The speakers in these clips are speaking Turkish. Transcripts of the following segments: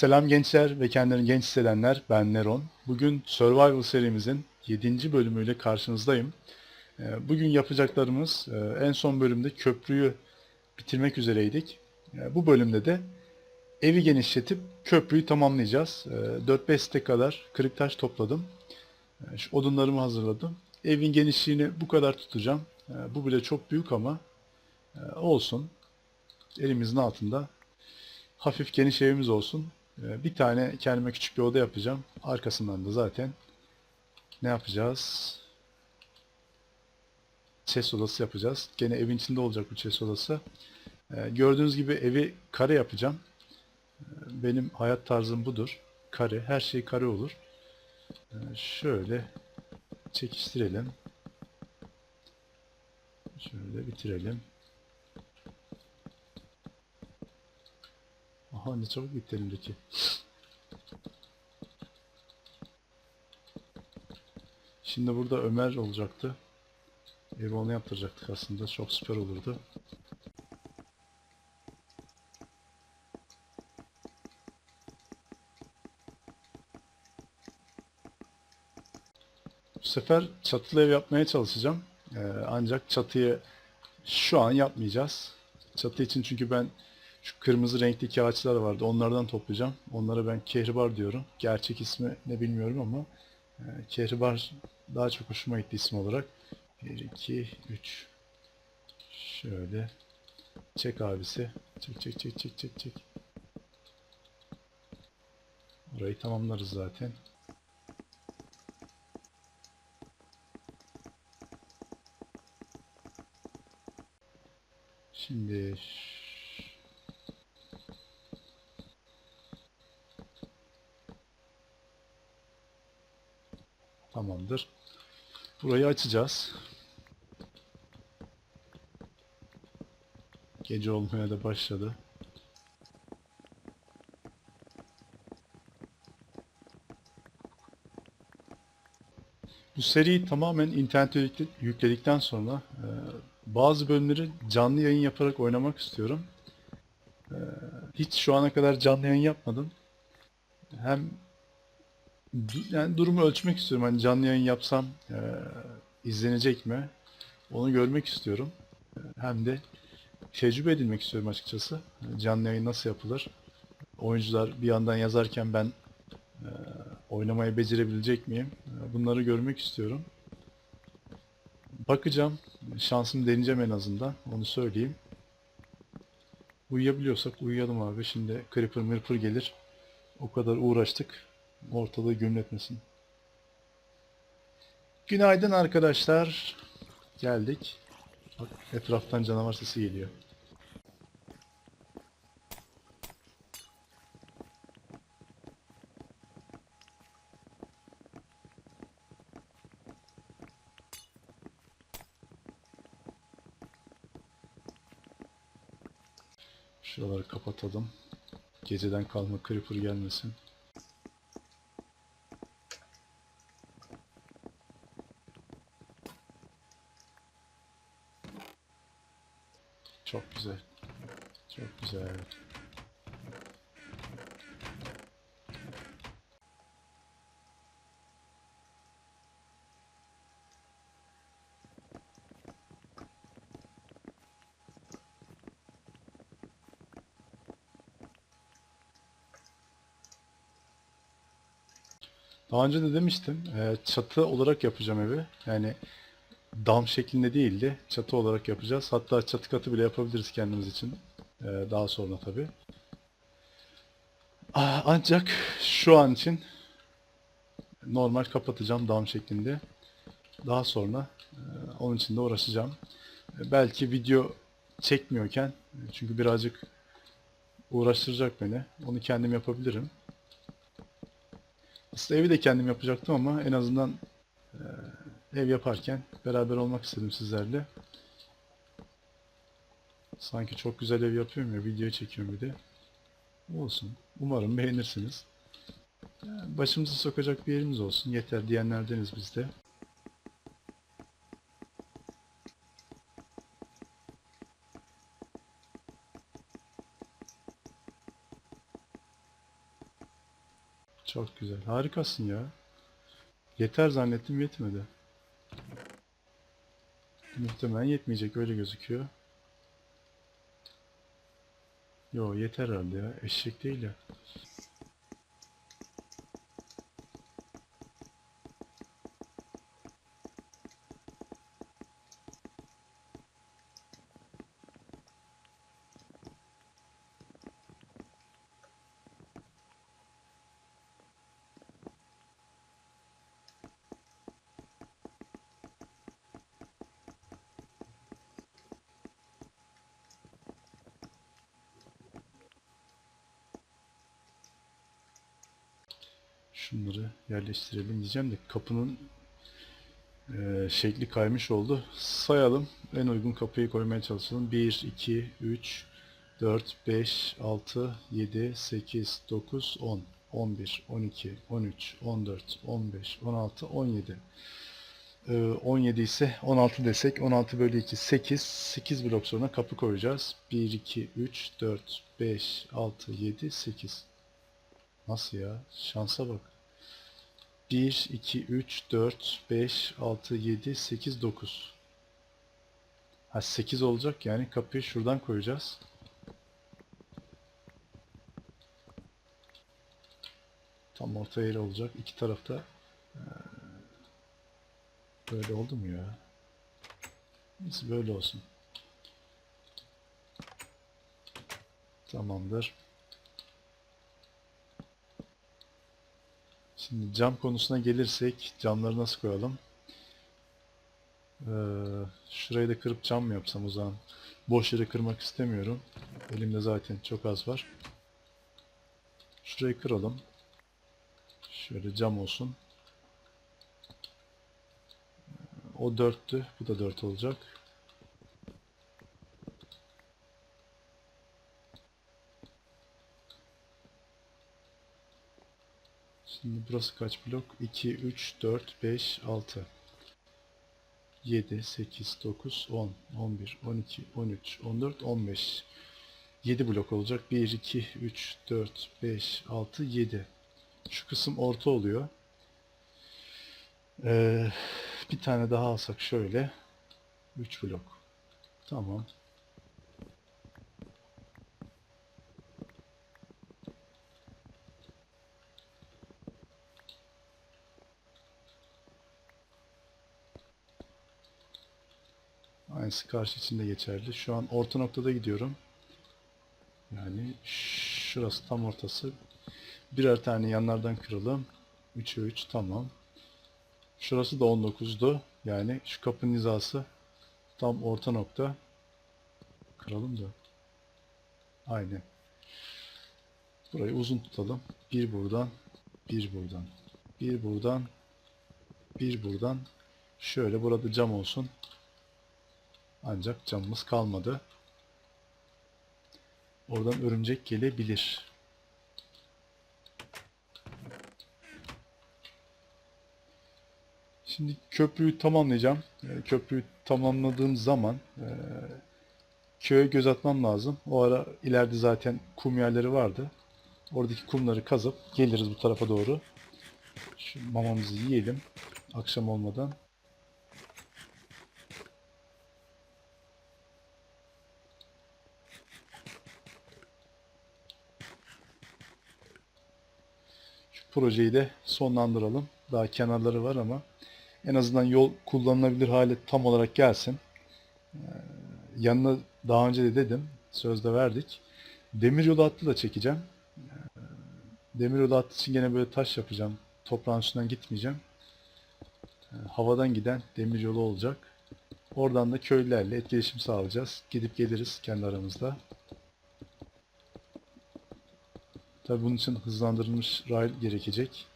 Selam gençler ve kendilerini genç hissedenler. Ben Neron. Bugün Survival serimizin 7. bölümüyle karşınızdayım. Ee, Bugün yapacaklarımız e, en son bölümde köprüyü bitirmek üzereydik. E, Bu bölümde de evi genişletip köprüyü tamamlayacağız. E, 4-5 stek kadar kırık taş topladım. Şu odunlarımı hazırladım. Evin genişliğini bu kadar tutacağım. Bu bile çok büyük ama e, olsun. Elimizin altında hafif geniş evimiz olsun. Ee, Bir tane kendime küçük bir oda yapacağım. Arkasından da zaten ne yapacağız? Chest odası yapacağız. Gene evin içinde olacak bu chest odası. Ee, Gördüğünüz gibi evi kare yapacağım. Ee, Benim hayat tarzım budur. Kare. Her şey kare olur. Şöyle çekiştirelim. Şöyle bitirelim. Aha ne çabuk bitti elimdeki. Şimdi burada Ömer olacaktı. Evi onu yaptıracaktık aslında. Çok süper olurdu. Bu sefer çatılı ev yapmaya çalışacağım. Ee, ancak çatıyı şu an yapmayacağız. Çatı için çünkü ben şu kırmızı renkteki ağaçlar vardı. Onlardan toplayacağım. Onlara ben kehribar diyorum. Gerçek ismi ne bilmiyorum ama e, kehribar daha çok hoşuma gitti isim olarak. 1, 2, 3. Şöyle. Çek abisi. Çek çek çek çek çek çek. Orayı tamamlarız zaten. Şimdi Tamamdır. Burayı açacağız. Gece olmaya da başladı. Bu seriyi tamamen internete yükle- yükledikten sonra e, bazı bölümleri canlı yayın yaparak oynamak istiyorum. E, hiç şu ana kadar canlı yayın yapmadım. Hem yani durumu ölçmek istiyorum. Hani canlı yayın yapsam e, izlenecek mi? Onu görmek istiyorum. E, Hem de tecrübe edinmek istiyorum açıkçası. E, Canlı yayın nasıl yapılır? Oyuncular bir yandan yazarken ben e, oynamayı becerebilecek miyim? E, Bunları görmek istiyorum. Bakacağım. Şansımı deneyeceğim en azından. Onu söyleyeyim. Uyuyabiliyorsak uyuyalım abi. Şimdi Creeper Mirper gelir. O kadar uğraştık. Ortalığı gümletmesin. Günaydın arkadaşlar. Geldik. Bak etraftan canavar sesi geliyor. Şuraları kapatalım. Geceden kalma creeper gelmesin. Çok güzel. Çok güzel. Daha önce de demiştim, e, çatı olarak yapacağım evi. Yani dam şeklinde değildi, çatı olarak yapacağız. Hatta çatı katı bile yapabiliriz kendimiz için. E, Daha sonra tabii. Ah, Ancak şu an için normal kapatacağım dam şeklinde. Daha sonra e, onun için de uğraşacağım. E, Belki video çekmiyorken, çünkü birazcık uğraştıracak beni. Onu kendim yapabilirim. Aslında evi de kendim yapacaktım ama en azından ev yaparken beraber olmak istedim sizlerle. Sanki çok güzel ev yapıyorum ya, video çekiyorum bir de. Olsun. Umarım beğenirsiniz. Başımızı sokacak bir yerimiz olsun. Yeter diyenlerdeniz biz de. Çok güzel. Harikasın ya. Yeter zannettim yetmedi. Muhtemelen yetmeyecek öyle gözüküyor. Yo yeter herhalde ya. Eşek değil ya. Şunları yerleştirelim diyeceğim de kapının eee, şekli kaymış oldu. Sayalım. En uygun kapıyı koymaya çalışalım. 1, 2, 3, 4, 5, 6, 7, 8, 9, 10, 11, 12, 13, 14, 15, 16, 17. Eee, 17 ise 16 desek 16 bölü 2 8 8 blok sonra kapı koyacağız 1 2 3 4 5 6 7 8 Nasıl ya? Şansa bak. 1, 2, 3, 4, 5, 6, 7, 8, 9. Ha 8 olacak yani kapıyı şuradan koyacağız. Tam orta yeri olacak. İki tarafta böyle oldu mu ya? Neyse böyle olsun. Tamamdır. Şimdi cam konusuna gelirsek camları nasıl koyalım? Ee, şurayı da kırıp cam mı yapsam o zaman? Boş yere kırmak istemiyorum. Elimde zaten çok az var. Şurayı kıralım. Şöyle cam olsun. O dörttü. Bu da dört olacak. Şimdi burası kaç blok? 2, 3, 4, 5, 6. 7, 8, 9, 10, 11, 12, 13, 14, 15. 7 blok olacak. 1, 2, 3, 4, 5, 6, 7. Şu kısım orta oluyor. Ee, bir tane daha alsak şöyle. 3 blok. Tamam. Aynısı karşı için de geçerli. Şu an orta noktada gidiyorum. Yani şurası tam ortası. Birer tane yanlardan kıralım. 3'e 3 tamam. Şurası da 19'du. Yani şu kapının hizası tam orta nokta. Kıralım da. Aynen. Burayı uzun tutalım. Bir buradan, bir buradan, bir buradan, bir buradan. Şöyle burada cam olsun. Ancak camımız kalmadı. Oradan örümcek gelebilir. Şimdi köprüyü tamamlayacağım. Ee, Köprüyü tamamladığım zaman e, köye göz atmam lazım. O ara ileride zaten kum yerleri vardı. Oradaki kumları kazıp geliriz bu tarafa doğru. Şu mamamızı yiyelim. Akşam olmadan. Şu projeyi de sonlandıralım. Daha kenarları var ama en azından yol kullanılabilir hale tam olarak gelsin. Ee, yanına daha önce de dedim, sözde verdik. Demiryolu hattı da çekeceğim. Ee, Demiryolu hattı için gene böyle taş yapacağım. Toprağın üstünden gitmeyeceğim. Ee, havadan giden demiryolu olacak. Oradan da köylülerle etkileşim sağlayacağız. Gidip geliriz kendi aramızda. Tabii bunun için hızlandırılmış rail gerekecek.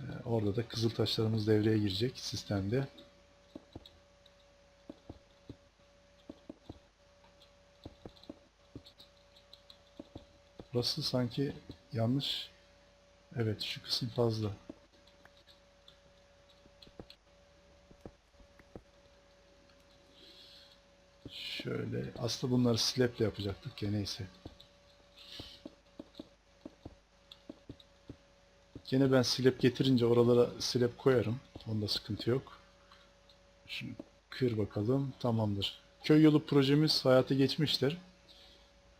Ee, Orada da kızıl taşlarımız devreye girecek sistemde. Burası sanki yanlış. Evet şu kısım fazla. Şöyle aslında bunları slaple yapacaktık ya neyse. Gene ben slab getirince oralara slab koyarım. Onda sıkıntı yok. Şunu kır bakalım. Tamamdır. Köy yolu projemiz hayata geçmiştir.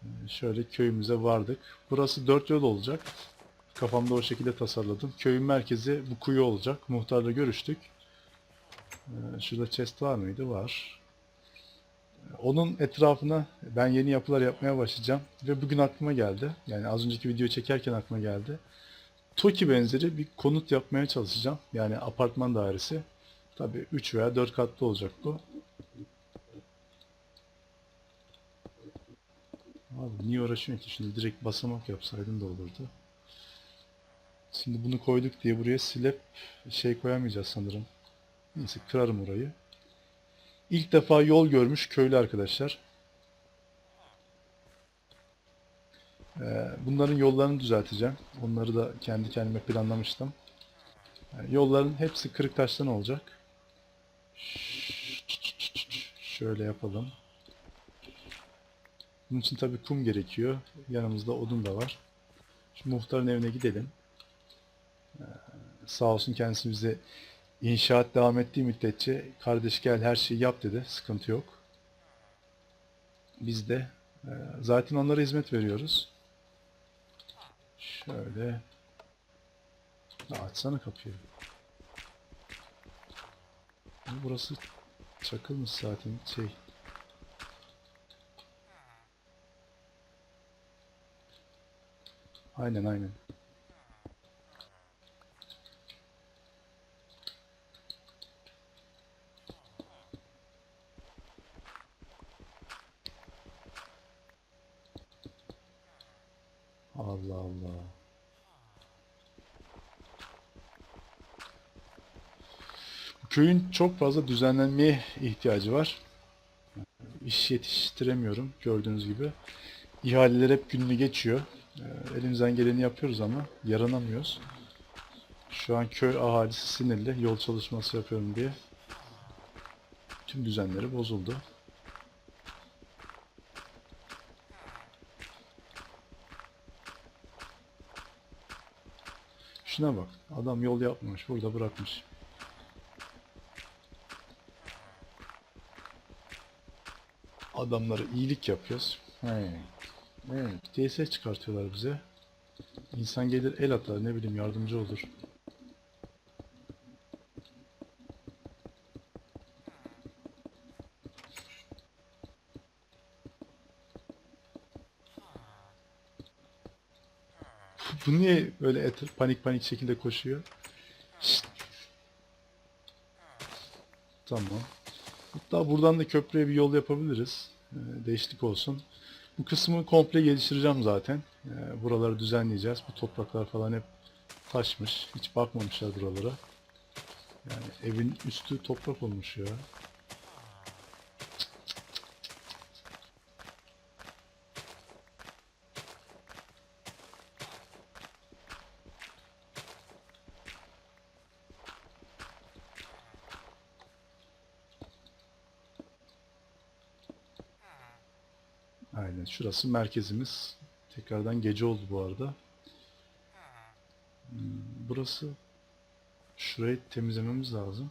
Ee, Şöyle köyümüze vardık. Burası dört yol olacak. Kafamda o şekilde tasarladım. Köyün merkezi bu kuyu olacak. Muhtarla görüştük. Ee, Şurada chest var mıydı? Var. Ee, Onun etrafına ben yeni yapılar yapmaya başlayacağım. Ve bugün aklıma geldi. Yani az önceki video çekerken aklıma geldi. TOKİ benzeri bir konut yapmaya çalışacağım. Yani apartman dairesi. Tabii 3 veya 4 katlı olacak bu. Abi niye uğraşıyorsun ki? Şimdi direkt basamak yapsaydın da olurdu. Şimdi bunu koyduk diye buraya silip şey koyamayacağız sanırım. Neyse kırarım orayı. İlk defa yol görmüş köylü arkadaşlar. Ee, Bunların yollarını düzelteceğim. Onları da kendi kendime planlamıştım. Yolların hepsi kırık taştan olacak. Şöyle yapalım. Bunun için tabii kum gerekiyor. Yanımızda odun da var. Şu muhtarın evine gidelim. Ee, sağ olsun kendisi bize inşaat devam ettiği müddetçe kardeş gel her şeyi yap dedi. Sıkıntı yok. Biz de e, zaten onlara hizmet veriyoruz. Şöyle açsana kapıyı. Burası çakılmış zaten şey. Aynen aynen. Allah Allah. Köyün çok fazla düzenlenmeye ihtiyacı var. İş yetiştiremiyorum gördüğünüz gibi. İhaleler hep gününü geçiyor. Ee, Elimizden geleni yapıyoruz ama yaranamıyoruz. Şu an köy ahalisi sinirli yol çalışması yapıyorum diye. Tüm düzenleri bozuldu. Şuna bak. Adam yol yapmamış. Burada bırakmış. Adamlara iyilik yapıyoruz. He. Evet. TS çıkartıyorlar bize. İnsan gelir el atar ne bileyim yardımcı olur. Bu niye böyle et, panik panik şekilde koşuyor? Şşt. Tamam. Hatta buradan da köprüye bir yol yapabiliriz. Ee, değişiklik olsun. Bu kısmı komple geliştireceğim zaten. Ee, buraları düzenleyeceğiz. Bu topraklar falan hep taşmış. Hiç bakmamışlar buralara. Yani evin üstü toprak olmuş ya. Aynen. Şurası merkezimiz. Tekrardan gece oldu bu arada. Hmm, Burası şurayı temizlememiz lazım.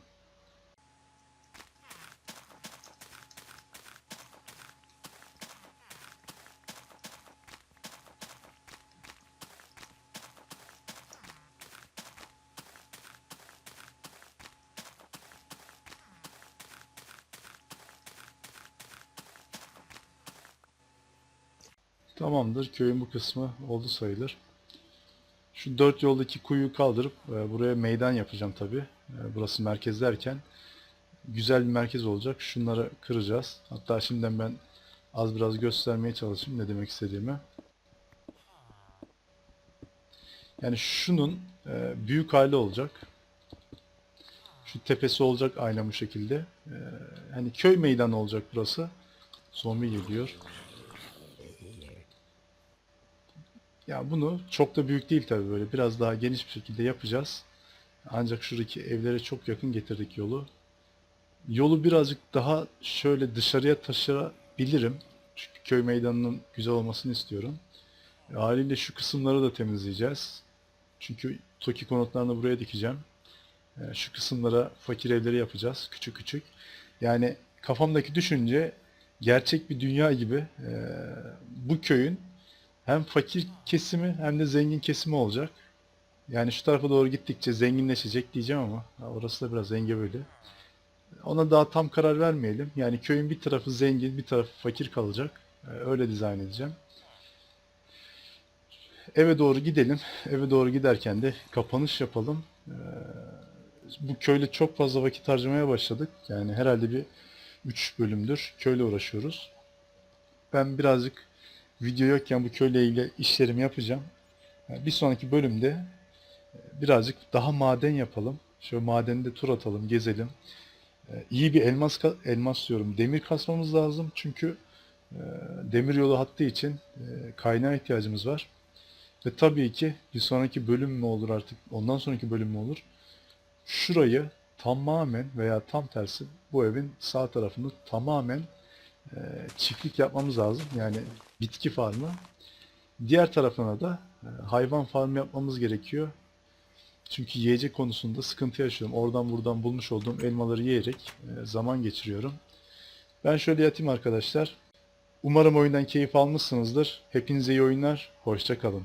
Tamamdır. Köyün bu kısmı oldu sayılır. Şu dört yoldaki kuyuyu kaldırıp e, buraya meydan yapacağım tabi. burası merkez derken güzel bir merkez olacak. Şunları kıracağız. Hatta şimdiden ben az biraz göstermeye çalışayım ne demek istediğimi. Yani şunun e, büyük hali olacak. Şu tepesi olacak aynen bu şekilde. E, hani köy meydanı olacak burası. Zombi geliyor. Ya bunu çok da büyük değil tabii böyle biraz daha geniş bir şekilde yapacağız. Ancak şuradaki evlere çok yakın getirdik yolu. Yolu birazcık daha şöyle dışarıya taşıyabilirim. Çünkü köy meydanının güzel olmasını istiyorum. E, haliyle şu kısımları da temizleyeceğiz. Çünkü TOKİ konutlarını buraya dikeceğim. E, Şu kısımlara fakir evleri yapacağız. Küçük küçük. Yani kafamdaki düşünce gerçek bir dünya gibi e, bu köyün hem fakir kesimi hem de zengin kesimi olacak. Yani şu tarafa doğru gittikçe zenginleşecek diyeceğim ama orası da biraz engebeli. Ona daha tam karar vermeyelim. Yani köyün bir tarafı zengin, bir tarafı fakir kalacak. E, Öyle dizayn edeceğim. Eve doğru gidelim. Eve doğru giderken de kapanış yapalım. Ee, bu köyle çok fazla vakit harcamaya başladık. Yani herhalde bir 3 bölümdür köyle uğraşıyoruz. Ben birazcık video yokken bu köyle ilgili işlerimi yapacağım. Bir sonraki bölümde e, birazcık daha maden yapalım. Şöyle madende tur atalım, gezelim. Ee, İyi bir elmas elmas diyorum. Demir kasmamız lazım çünkü e, demir yolu hattı için e, kaynağa ihtiyacımız var. Ve tabii ki bir sonraki bölüm mü olur artık, ondan sonraki bölüm mü olur? Şurayı tamamen veya tam tersi bu evin sağ tarafını tamamen e, çiftlik yapmamız lazım. Yani bitki farmı. Diğer tarafına da e, hayvan farmı yapmamız gerekiyor. Çünkü yiyecek konusunda sıkıntı yaşıyorum. Oradan buradan bulmuş olduğum elmaları yiyerek e, zaman geçiriyorum. Ben şöyle yatayım arkadaşlar. Umarım oyundan keyif almışsınızdır. Hepinize iyi oyunlar. Hoşça kalın.